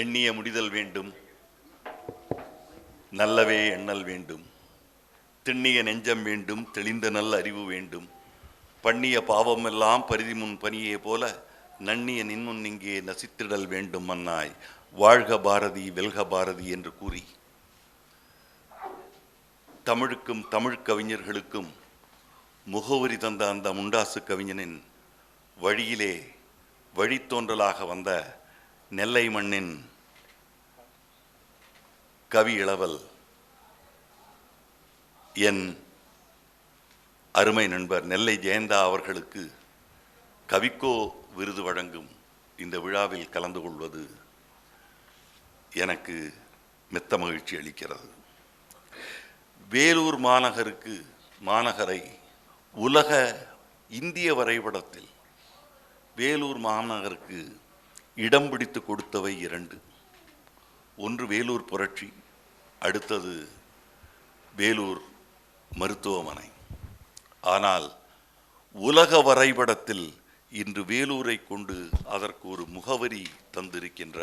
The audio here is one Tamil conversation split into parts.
எண்ணிய முடிதல் வேண்டும். நல்லவே எண்ணல் வேண்டும். திண்ணிய நெஞ்சம் வேண்டும் தெளிந்த நல்ல அறிவு வேண்டும். பண்ணிய பாவமெல்லாம் பரிதி முன் பணியே போல நன்னிய நின்முன் இங்கே நசித்திடல் வேண்டும் மன்னாய் வாழ்க பாரதி வெல்க பாரதி என்று கூறி. தமிழுக்கும் தமிழ் கவிஞர்களுக்கும் முகவரி தந்த அந்த முண்டாசு கவிஞனின் வழியிலே வழித்தோன்றலாக வந்த நெல்லை மண்ணின் கவி இளவல் என் அருமை நண்பர் நெல்லை ஜெயந்தா அவர்களுக்கு கவிக்கோ விருது வழங்கும் இந்த விழாவில் கலந்து கொள்வது எனக்கு மெத்த மகிழ்ச்சி அளிக்கிறது. வேலூர் மாநகருக்கு மாநகரை உலக இந்திய வரைபடத்தில் வேலூர் மாநகருக்கு இடம் பிடித்து கொடுத்தவை இரண்டு. ஒன்று வேலூர் புரட்சி அடுத்தது வேலூர் மருத்துவமனை. ஆனால் உலக வரைபடத்தில் இன்று வேலூரை கொண்டு அதற்கு ஒரு முகவரி தந்திருக்கின்ற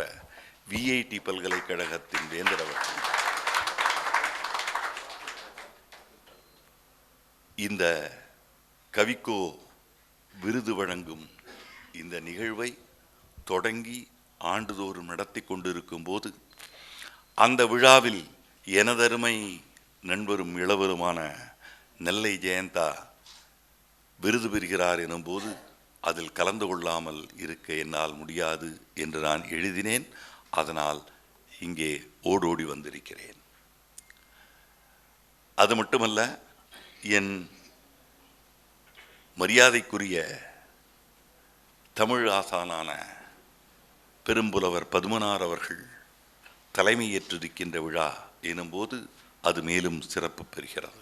விஐடி பல்கலைக்கழகத்தின் வேந்தர் அவர்கள் இந்த கவிக்கோ விருது வழங்கும் இந்த நிகழ்வை தொடங்கி ஆண்டுதோறும் நடத்தி கொண்டிருக்கும் போது அந்த விழாவில் எனதருமை நண்பரும் இளவருமான நெல்லை ஜெயந்தா விருது பெறுகிறார் எனும்போது அதில் கலந்து கொள்ளாமல் இருக்க என்னால் முடியாது என்று நான் எழுதினேன். அதனால் இங்கே ஓடோடி வந்திருக்கிறேன். அது மட்டுமல்ல என் மரியாதைக்குரிய தமிழ் ஆசானான பெரும்புலவர் பதுமனார் அவர்கள் தலைமையேற்றிருக்கின்ற விழா எனும்போது அது மேலும் சிறப்பு பெறுகிறது.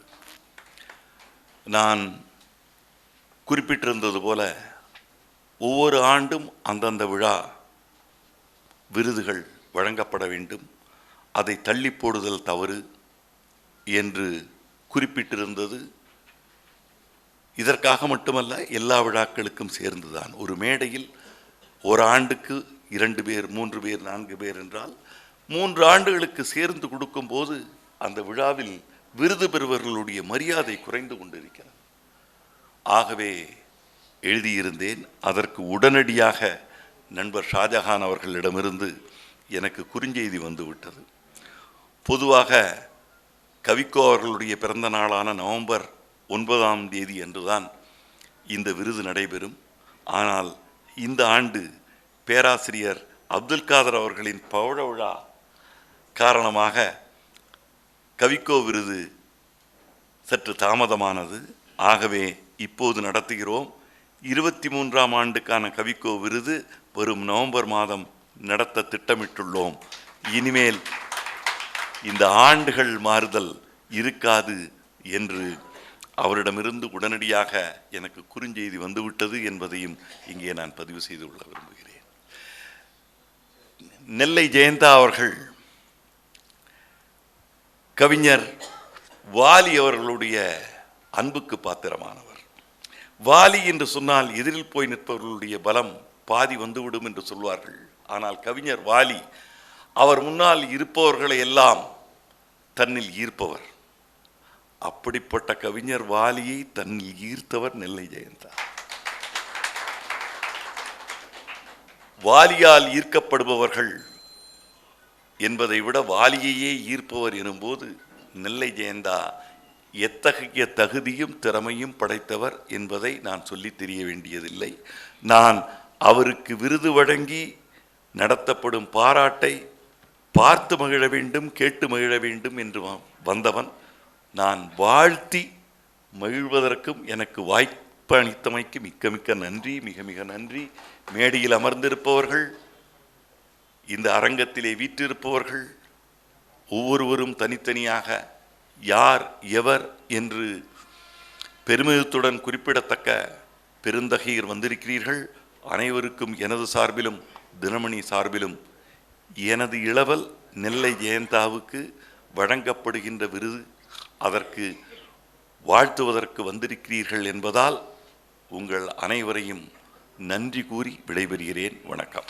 நான் குறிப்பிட்டிருந்தது போல ஒவ்வொரு ஆண்டும் அந்தந்த விழா விருதுகள் வழங்கப்பட வேண்டும். அதை தள்ளி போடுதல் தவறு என்று குறிப்பிட்டிருந்தது. இதற்காக மட்டுமல்ல எல்லா விழாக்களுக்கும் சேர்ந்துதான். ஒரு மேடையில் ஒரு ஆண்டுக்கு இரண்டு பேர் மூன்று பேர் நான்கு பேர் என்றால் மூன்று ஆண்டுகளுக்கு சேர்ந்து கொடுக்கும்போது அந்த விழாவில் விருது பெறுவர்களுடைய மரியாதை குறைந்து கொண்டிருக்கிறது. ஆகவே எழுதியிருந்தேன். அதற்கு உடனடியாக நண்பர் ஷாஜஹான் அவர்களிடமிருந்து எனக்கு குறுஞ்செய்தி வந்துவிட்டது. பொதுவாக கவிக்கோ அவர்களுடைய பிறந்த நாளான நவம்பர் ஒன்பதாம் தேதி அன்றுதான் இந்த விருது நடைபெறும். ஆனால் இந்த ஆண்டு பேராசிரியர் அப்துல் காதர் அவர்களின் பவழ விழா காரணமாக கவிக்கோ விருது சற்று தாமதமானது. ஆகவே இப்போது நடத்துகிறோம். இருபத்தி மூன்றாம் ஆண்டுக்கான கவிக்கோ விருது வரும் நவம்பர் மாதம் நடத்த திட்டமிட்டுள்ளோம். இனிமேல் இந்த ஆண்டுகள் மாறுதல் இருக்காது என்று அவரிடமிருந்து உடனடியாக எனக்கு குறுஞ்செய்தி வந்துவிட்டது என்பதையும் இங்கே நான் பதிவு செய்து கொள்ள விரும்புகிறேன். நெல்லை ஜெயந்தா அவர்கள் கவிஞர் வாலி அவர்களுடைய அன்புக்கு பாத்திரமானவர். வாலி என்று சொன்னால் எதிரில் போய் நிற்பவர்களுடைய பலம் பாதி வந்துவிடும் என்று சொல்வார்கள். ஆனால் கவிஞர் வாலி அவர் முன்னால் இருப்பவர்களை எல்லாம் தன்னில் ஈர்ப்பவர். அப்படிப்பட்ட கவிஞர் வாலியை தன்னில் ஈர்த்தவர் நெல்லை ஜெயந்தா. வாலியால் ஈர்க்கப்படுபவர்கள் என்பதை விட வாலியையே ஈர்ப்பவர் எனும்போது நெல்லை ஜெயந்தா எத்தகைய தகுதியும் திறமையும் படைத்தவர் என்பதை நான் சொல்லித் தெரிய வேண்டியதில்லை. நான் அவருக்கு விருது வழங்கி நடத்தப்படும் பாராட்டை பார்த்து மகிழ வேண்டும் கேட்டு மகிழ வேண்டும் என்று வ- வந்தவன். நான் வாழ்த்தி மகிழ்வதற்கும் எனக்கு வாய்ப்பு அளித்தமைக்கு மிக்க மிக்க நன்றி மிக மிக நன்றி. மேடையில் அமர்ந்திருப்பவர்கள் இந்த அரங்கத்திலே வீற்றிருப்பவர்கள் ஒவ்வொருவரும் தனித்தனியாக யார் எவர் என்று பெருமிதத்துடன் குறிப்பிடத்தக்க பெருந்தகையர் வந்திருக்கிறீர்கள். அனைவருக்கும் எனது சார்பிலும் தினமணி சார்பிலும் எனது இளவல் நெல்லை ஜெயந்தாவுக்கு வழங்கப்படுகின்ற விருது அதற்கு வாழ்த்துவதற்கு வந்திருக்கிறீர்கள் என்பதால் உங்கள் அனைவரையும் நன்றி கூறி விடைபெறுகிறேன். வணக்கம்.